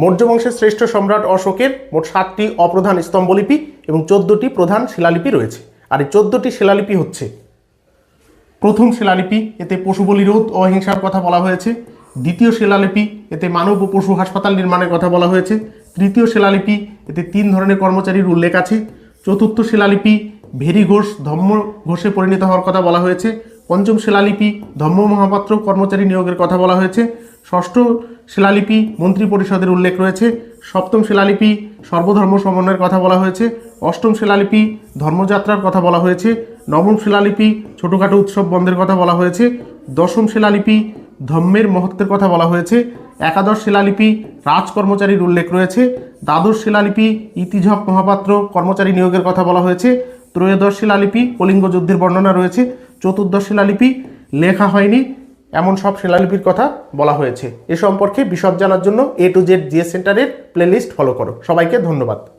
মৌর্য বংশের শ্রেষ্ঠ সম্রাট অশোকের মোট সাতটি অপ্রধান স্তম্ভলিপি এবং চোদ্দটি প্রধান শিলালিপি রয়েছে। আর এই চোদ্দটি শিলালিপি হচ্ছে প্রথম শিলালিপি, এতে পশু বলিরোধ ও অহিংসার কথা বলা হয়েছে। দ্বিতীয় শিলালিপি, এতে মানব ও পশু হাসপাতাল নির্মাণের কথা বলা হয়েছে। তৃতীয় শিলালিপি, এতে তিন ধরনের কর্মচারীর উল্লেখ আছে। চতুর্থ শিলালিপি, ভেরি ঘোষ, ধম্ম ঘোষে পরিণত হওয়ার কথা বলা হয়েছে। পঞ্চম শিলালিপি, ধম্ম মহাপাত্র কর্মচারী নিয়োগের কথা বলা হয়েছে। ষষ্ঠ শিলালিপি মন্ত্রী পরিষদের উল্লেখ রয়েছে। সপ্তম শিলালিপি সর্বধর্ম সমন্বয়ের কথা বলা হয়েছে। অষ্টম শিলালিপি ধর্মযাত্রার কথা বলা হয়েছে। নবম শিলালিপি ছোটোখাটো উৎসব বন্ধের কথা বলা হয়েছে। দশম শিলালিপি ধম্মের মহত্বের কথা বলা হয়েছে। একাদশ শিলালিপি রাজ কর্মচারীর উল্লেখ রয়েছে। দ্বাদশ শিলালিপি ইতিঝক মহাপাত্র কর্মচারী নিয়োগের কথা বলা হয়েছে। ত্রয়োদশ শিলালিপি কলিঙ্গ যুদ্ধের বর্ণনা রয়েছে। চতুর্দশ শিলালিপি লেখা হয়নি। এমন সব শিলালিপির কথা বলা হয়েছে। এ সম্পর্কে বিশদ জানার জন্য এ টু জেড জিএস সেন্টারের প্লেলিস্ট ফলো করো। সবাইকে ধন্যবাদ।